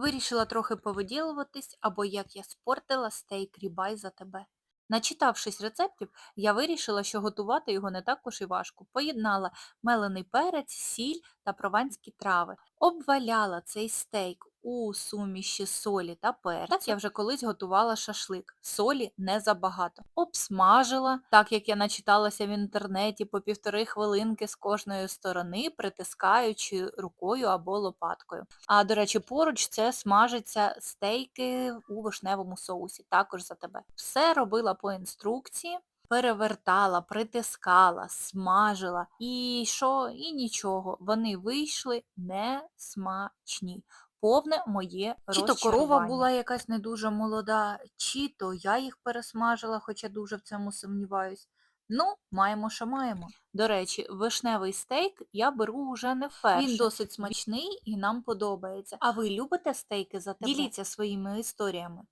Вирішила трохи повиділуватись, або як я спортила стейк рібай за тебе. Начитавшись рецептів, я вирішила, що готувати його не також і важко. Поєднала мелений перець, сіль та прованські трави. Обваляла цей стейк у суміші солі та перцю. Так я вже колись готувала шашлик. Солі не забагато. Обсмажила, так як я начиталася в інтернеті, по півтори хвилинки з кожної сторони, притискаючи рукою або лопаткою. А, до речі, поруч це смажаться стейки у вишневому соусі, також за тебе. Все робила по інструкції, перевертала, притискала, смажила. І що? І нічого. Вони вийшли несмачні. Повне моє Чи то корова була якась не дуже молода, чи то я їх пересмажила, хоча дуже в цьому сумніваюсь. Ну, маємо, що маємо. До речі, вишневий стейк я беру вже не вперше. Він досить смачний і нам подобається. А ви любите стейки за тебе? Діліться своїми історіями.